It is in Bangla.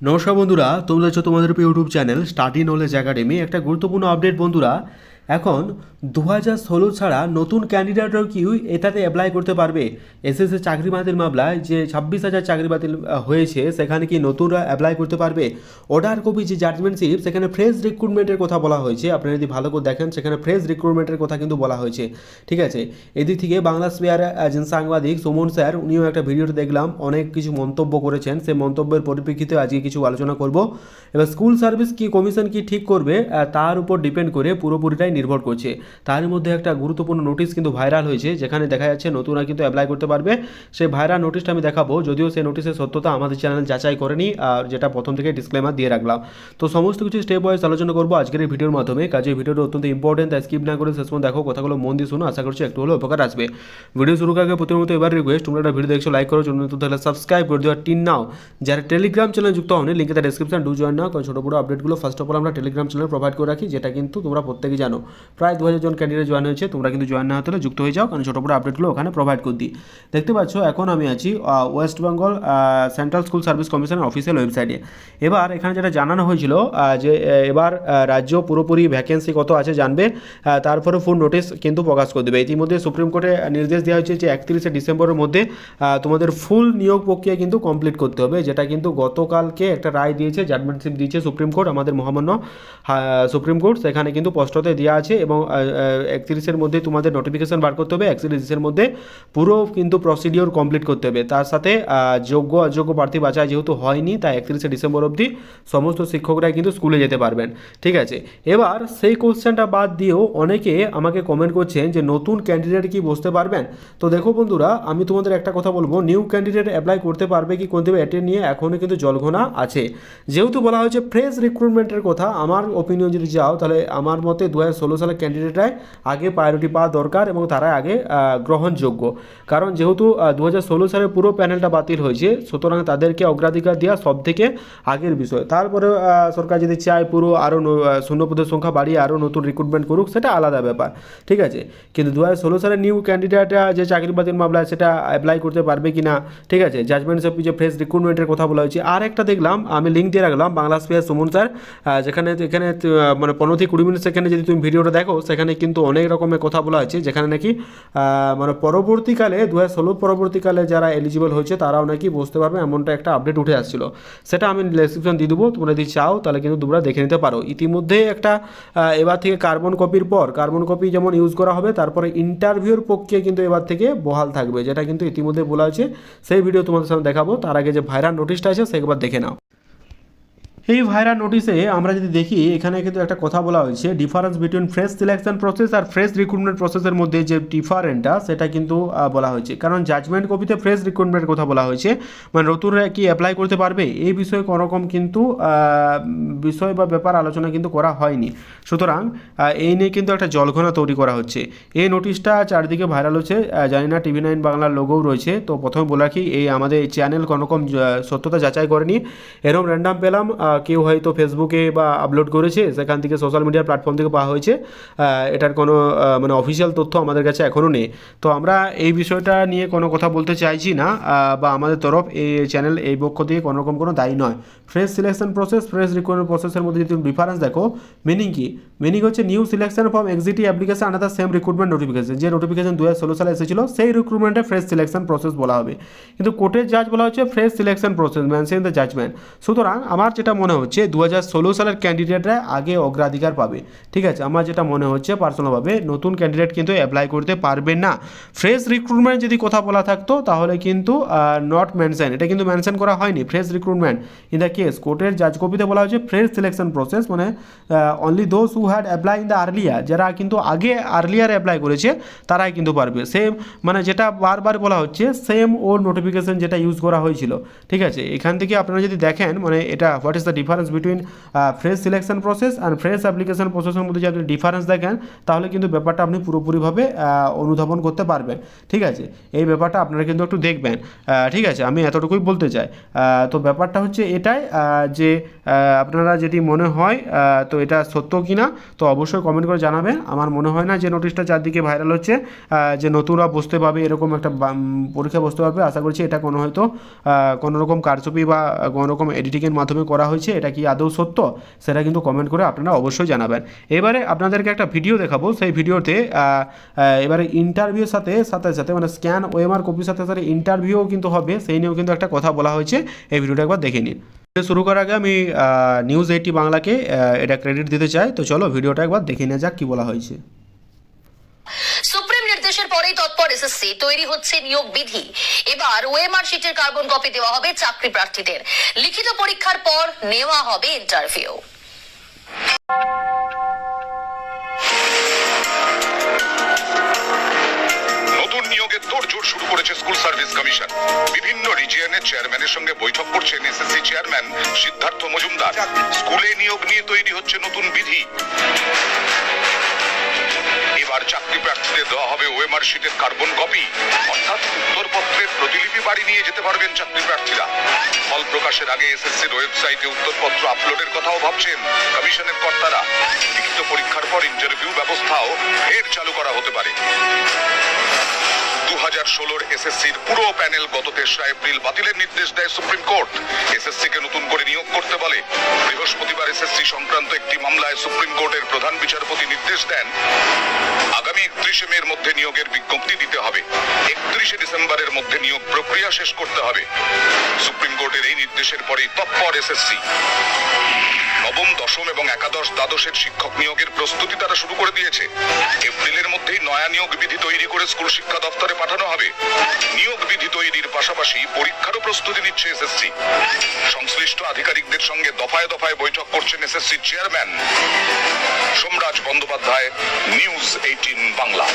নমস্কার বন্ধুরা তোমরা হচ্ছে তোমাদের YouTube channel study knowledge academy. একটা গুরুত্বপূর্ণ আপডেট বন্ধুরা এখন দু হাজার ষোলো ছাড়া নতুন ক্যান্ডিডেটরাও কি এটাতে অ্যাপ্লাই করতে পারবে? এসএসসি চাকরি বাতিল মামলায় যে ছাব্বিশ হাজার চাকরি বাতিল হয়েছে, সেখানে কি নতুনরা অ্যাপ্লাই করতে পারবে? অর্ডার কপি যে জাজমেন্টশিপ সেখানে ফ্রেশ রিক্রুটমেন্টের কথা বলা হয়েছে। আপনারা যদি ভালো করে দেখেন, সেখানে ফ্রেশ রিক্রুটমেন্টের কথা কিন্তু বলা হয়েছে। ঠিক আছে? এদিক থেকে বাংলা স্পেয়ার একজন সাংবাদিক সুমন স্যার, উনিও একটা ভিডিওতে দেখলাম, অনেক কিছু মন্তব্য করেছেন। সেই মন্তব্যের পরিপ্রেক্ষিতে আজকে কিছু আলোচনা করব। এবার স্কুল সার্ভিস কি কমিশন কি ঠিক করবে তার উপর ডিপেন্ড করে পুরোপুরিটাই নির্ভর করছে। তার মধ্যে একটা গুরুত্বপূর্ণ নোটিশ কিন্তু ভাইরাল হয়েছে, যেখানে দেখা যাচ্ছে নতুনরা কিন্তু অ্যাপ্লাই করতে পারবে। সেই ভাইরাল নোটিশটা আমি দেখাবো, যদিও সেই নোটিশের সত্যতা আমাদের চ্যানেল যাচাই করেনি, আর যেটা প্রথম থেকে ডিসক্লেমার দিয়ে রাখলাম। তো সমস্ত কিছু স্টেপ ওয়াইজ আলোচনা করব আজকের এই ভিডিওর মাধ্যমে, কাজে ভিডিওটা অত্যন্ত ইম্পর্টেন্ট তাই স্কিপ না করে শেষ পর্যন্ত দেখো, কথাগুলো মন দিয়ে শোনো, আশা করছি একটু হলেও উপকার আসবে। ভিডিও শুরু আগে প্রথমত মতো এবার রিকোয়েস্ট তোমরা একটা ভিডিও দেখছ লাইক করো জন্য তাহলে সাবস্ক্রাইব করে দেওয়া টিন নাও যারা টেলিগ্রাম চ্যানেল যুক্ত হন লিঙ্কে তার ডেসক্রিপশন ডু জয়েন নাও, কারণ ছোটো বড়ো আপডেটগুলো ফার্স্ট অফ অল আমরা টেলিগ্রাম চ্যানেল প্রোভাইড করে রাখি, যেটা কিন্তু তোমরা প্রত্যেকেই জানো। প্রায় দু হাজার জন ক্যান্ডিডেট জয়েন হয়েছে, তোমরা কিন্তু জয়েন না হতে যুক্ত হয়ে যাও, কারণ ছোটো বড়ো আপডেটগুলো ওখানে প্রোভাইড করে দিই। দেখতে পাচ্ছ, এখন আমি আছি West Bengal central school service কমিশনের অফিসিয়াল ওয়েবসাইটে এবার এখানে যেটা জানানো হয়েছিল যে এবার রাজ্য পুরোপুরি ভ্যাকেন্সি কত আছে জানবে তারপরে ফুল নোটিশ কিন্তু প্রকাশ করে দেবে। ইতিমধ্যে সুপ্রিম কোর্টে নির্দেশ দেওয়া হয়েছে যে, একত্রিশে ডিসেম্বরের মধ্যে তোমাদের ফুল নিয়োগ প্রক্রিয়া কিন্তু কমপ্লিট করতে হবে, যেটা কিন্তু গতকালকে একটা রায় দিয়েছে জাজমেন্টশিপ দিয়েছে সুপ্রিম কোর্ট, আমাদের মহামান্য সুপ্রিম কোর্ট। সেখানে কিন্তু স্পষ্টতে দেওয়া আছে এবং একত্রিশের মধ্যে তোমাদের নোটিফিকেশন বার করতে হবে একত্রিশের মধ্যে পুরো কিন্তু প্রসিডিওর কমপ্লিট করতে হবে। তার সাথে যোগ্য, অযোগ্য প্রার্থী বাছাই যেহেতু হয়নি, তাই একত্রিশে ডিসেম্বর অবধি সমস্ত শিক্ষকরাই কিন্তু স্কুলে যেতে পারবেন। ঠিক আছে? এবার সেই কোশ্চেনটা বাদ দিয়েও অনেকে আমাকে কমেন্ট করছেন যে, নতুন ক্যান্ডিডেট কি বসতে পারবেন? তো দেখো বন্ধুরা, আমি তোমাদের একটা কথা বলব নিউ ক্যান্ডিডেট অ্যাপ্লাই করতে পারবে কি করতে পারবে এটা নিয়ে এখনও কিন্তু জলঘোনা আছে। যেহেতু বলা হয়েছে ফ্রেশ রিক্রুটমেন্টের কথা, আমার ওপিনিয়ন যদি যাও, তাহলে আমার মতে দু হাজার ষোলো সালের ক্যান্ডিডেটরাই আগে প্রায়োরিটি পাওয়া দরকার এবং তারা আগে গ্রহণযোগ্য। কারণ যেহেতু দু হাজার ষোলো সালে পুরো প্যানেলটা বাতিল হয়েছে, সুতরাং তাদেরকে অগ্রাধিকার দেওয়া সব থেকে আগের বিষয়। তারপরে সরকার যদি চায় পুরো আরও শূন্যপদের সংখ্যা বাড়িয়ে আরও নতুন রিক্রুটমেন্ট করুক, সেটা আলাদা ব্যাপার। ঠিক আছে? কিন্তু দু হাজার ষোলো সালের নিউ ক্যান্ডিডেট যে চাকরি বাতিল মামলা সেটা অ্যাপ্লাই করতে পারবে কি না ঠিক আছে? জাজমেন্ট সব যে ফ্রেশ রিক্রুটমেন্টের কথা বলা হয়েছে আর একটা দেখলাম, আমি লিঙ্ক দিয়ে রাখলাম বাংলা স্পেয়ার সুমন স্যার যেখানে এখানে মানে পনেরো থেকে কুড়ি মিনিট সেখানে যদি তুমি ভিডিওটা দেখো, সেখানে কিন্তু অনেক রকমের কথা বলা হয়েছে, যেখানে নাকি মানে পরবর্তীকালে দু হাজার ষোলো পরবর্তীকালে যারা এলিজিবল হয়েছে, তারাও নাকি বুঝতে পারবে, এমনটা একটা আপডেট উঠে আসছিল। সেটা আমি ডেসক্রিপশন দিয়ে দেবো, তোমরা যদি চাও, তাহলে কিন্তু তোমরা দেখে নিতে পারো। ইতিমধ্যে একটা এবার থেকে কার্বন কপির পর কার্বন কপি যেমন ইউজ করা হবে, তারপরে ইন্টারভিউর প্রক্রিয়া কিন্তু এবার থেকে বহাল থাকবে, যেটা কিন্তু ইতিমধ্যে বলা হয়েছে। সেই ভিডিও তোমাদের সামনে দেখাবো, তার আগে যে ভাইরাল নোটিশটা আছে, সেগুলো দেখে নাও। এই ভাইরাল নোটিশে আমরা যদি দেখি, এখানে কিন্তু একটা কথা বলা হয়েছে difference between fresh selection process আর ফ্রেশ রিক্রুটমেন্ট প্রসেসের মধ্যে যে ডিফারেন্টটা সেটা কিন্তু বলা হয়েছে। কারণ জাজমেন্ট কপিতে ফ্রেশ রিক্রুটমেন্টের কথা বলা হয়েছে। মানে নতুনরা কি অ্যাপ্লাই করতে পারবে? এই বিষয়ে কোনো রকম কিন্তু বিষয় বা ব্যাপার আলোচনা কিন্তু করা হয়নি। সুতরাং এই নিয়ে কিন্তু একটা জলঘনা তৈরি করা হচ্ছে। এই নোটিশটা চারদিকে ভাইরাল হচ্ছে জানি না, টিভি নাইন বাংলার লোগোও রয়েছে। তো প্রথমে বলে রাখি, এই আমাদের চ্যানেল কোনো রকম সত্যতা যাচাই করেনি। এরকম র্যান্ডাম পেলাম কেউ হয়তো ফেসবুকে বা আপলোড করেছে, সেখান থেকে সোশ্যাল মিডিয়ার প্ল্যাটফর্ম থেকে পাওয়া হয়েছে এটার কোনো মানে অফিসিয়াল তথ্য আমাদের কাছে এখনও নেই। তো আমরা এই বিষয়টা নিয়ে কোনো কথা বলতে চাইছি না বা আমাদের তরফ এই চ্যানেল এই পক্ষ থেকে কোনো রকম কোনো দায়ী নয়। Fresh selection process fresh recruitment প্রসেসের মধ্যে যদি ডিফারেন্স দেখো মিনিং কি? মিনিং হচ্ছে new selection from existing application another same recruitment notification যে নোটিফিকেশন দু হাজার ষোলো সালে এসেছিল, সেই রিক্রুটমেন্টে ফ্রেশ সিলেকশন প্রসেস বলা হবে। কিন্তু কোর্টের জাজ বলা হচ্ছে fresh selection process mention the judgement সুতরাং আমার যেটা মনে হচ্ছে দু হাজার ষোলো সালের ক্যান্ডিডেটরা আগে অগ্রাধিকার পাবে। ঠিক আছে, আমার যেটা মনে হচ্ছে পার্সোনালভাবে নতুন ক্যান্ডিডেট কিন্তু অ্যাপ্লাই করতে পারবে না। ফ্রেশ রিক্রুটমেন্ট যদি কথা বলা থাকতো, তাহলে কিন্তু নট মেনশন এটা কিন্তু মেনশন করা হয়নি fresh recruitment in the case কোর্টের জাজ কপিতে বলা হয়েছে ফ্রেশ সিলেকশন প্রসেস মানে only those who had apply in the earlier যারা কিন্তু আগে আর্লিয়ার অ্যাপ্লাই করেছে, তারাই কিন্তু পারবে। সেম মানে যেটা বারবার বলা হচ্ছে সেম ওর নোটিফিকেশন যেটা ইউজ করা হয়েছিল। ঠিক আছে, এখান থেকে আপনারা যদি দেখেন মানে এটা what is the difference between fresh selection process and fresh application প্রসেসের মধ্যে যদি আপনি ডিফারেন্স দেখেন তাহলে কিন্তু ব্যাপারটা আপনি পুরোপুরিভাবে অনুধাবন করতে পারবেন। ঠিক আছে? এই ব্যাপারটা আপনারা কিন্তু একটু দেখবেন। ঠিক আছে? আমি এতটুকুই বলতে চাই। তো ব্যাপারটা হচ্ছে এটাই যে আপনারা যদি মনে হয় তো এটা সত্য কি না তো অবশ্যই কমেন্ট করে জানাবেন। আমার মনে হয় না যে নোটিশটা চারদিকে ভাইরাল হচ্ছে যে নতুনরা বসতে পাবে এরকম একটা পরীক্ষা বসতে পারবে। আশা করছি এটা কোনো হয়তো আহ, কোনো রকম বা কোনো রকম এডিটিংয়ের মাধ্যমে করা হয়েছে। এটা কি আদৌ সত্য? সেটা কিন্তু কমেন্ট করে আপনারা অবশ্যই জানাবেন। এবারে আপনাদেরকে একটা ভিডিও দেখাবো। সেই ভিডিওতে এবারে ইন্টারভিউর সাথে সাথে সাথে মানে স্ক্যান ওএমআর কপির সাথে সাথে ইন্টারভিউও কিন্তু হবে। সেই নিয়েও কিন্তু একটা কথা বলা হয়েছে। এই ভিডিওটা একবার দেখে নিন। শুরু করার আগে আমি নিউজ এইটি বাংলাকে এটা ক্রেডিট দিতে চাই। তো চলো ভিডিওটা একবার দেখে নেওয়া যাক কী বলা হয়েছে সুপ্রিম নির্দেশের পরেই তৎপর এসএসসি তৈরি হচ্ছে নিয়োগ বিধি। এবার ওএমআর শিটের কার্বন কপি দেওয়া হবে চাকরি প্রার্থীদের। লিখিত পরীক্ষার পর নেওয়া হবে ইন্টারভিউ নতুন নিয়োগের তোড়জোড় শুরু করেছে স্কুল সার্ভিস কমিশন। বিভিন্ন রিজিয়নের চেয়ারম্যানের সঙ্গে বৈঠক করছেন এসএসসি চেয়ারম্যান সিদ্ধার্থ মজুমদার। স্কুলে নিয়োগ নিয়ে তৈরি হচ্ছে নতুন বিধি। চাকরি প্রার্থীদের দেওয়া হবে ওএমআর শিটের কার্বন কপি। অর্থাৎ উত্তরপত্রের প্রতিলিপি বাড়ি নিয়ে যেতে পারবেন চাকরি প্রার্থীরা। ফল প্রকাশের আগে এসএসসির ওয়েবসাইটে উত্তরপত্র আপলোডের কথাও ভাবছেন কমিশনের কর্তারা। লিখিত পরীক্ষার পর ইন্টারভিউ ব্যবস্থাও ফের চালু করা হতে পারে। দু হাজার ষোলোর এসএসসির পুরো প্যানেল গত তেসরা এপ্রিল বাতিলের নির্দেশ দেয় সুপ্রিম কোর্ট। এসএসসি কে নতুন করে নিয়োগ করতে বলে। বৃহস্পতিবার এসএসসি সংক্রান্ত একটি মামলায় সুপ্রিম কোর্টের প্রধান বিচারপতি নির্দেশ দেন, আগামী একত্রিশে মের মধ্যে নিয়োগের বিজ্ঞপ্তি দিতে হবে। একত্রিশে ডিসেম্বরের মধ্যে নিয়োগ প্রক্রিয়া শেষ করতে হবে। সুপ্রিম কোর্টের এই নির্দেশের পরেই তৎপর এসএসসি। নবম, দশম এবং একাদশ দ্বাদশের শিক্ষক নিয়োগের প্রস্তুতি তারা শুরু করে দিয়েছে। এপ্রিলের মধ্যেই নয়া নিয়োগ বিধি তৈরি করে স্কুল শিক্ষা দপ্তরে পাঠানো হবে। নিয়োগ বিধি তৈরির পাশাপাশি পরীক্ষারও প্রস্তুতি নিচ্ছে এসএসসি। সংশ্লিষ্ট আধিকারিকদের সঙ্গে দফায় দফায় বৈঠক করছেন SSC chairman. Somraj Bandyopadhyay, news eighteen Bangla.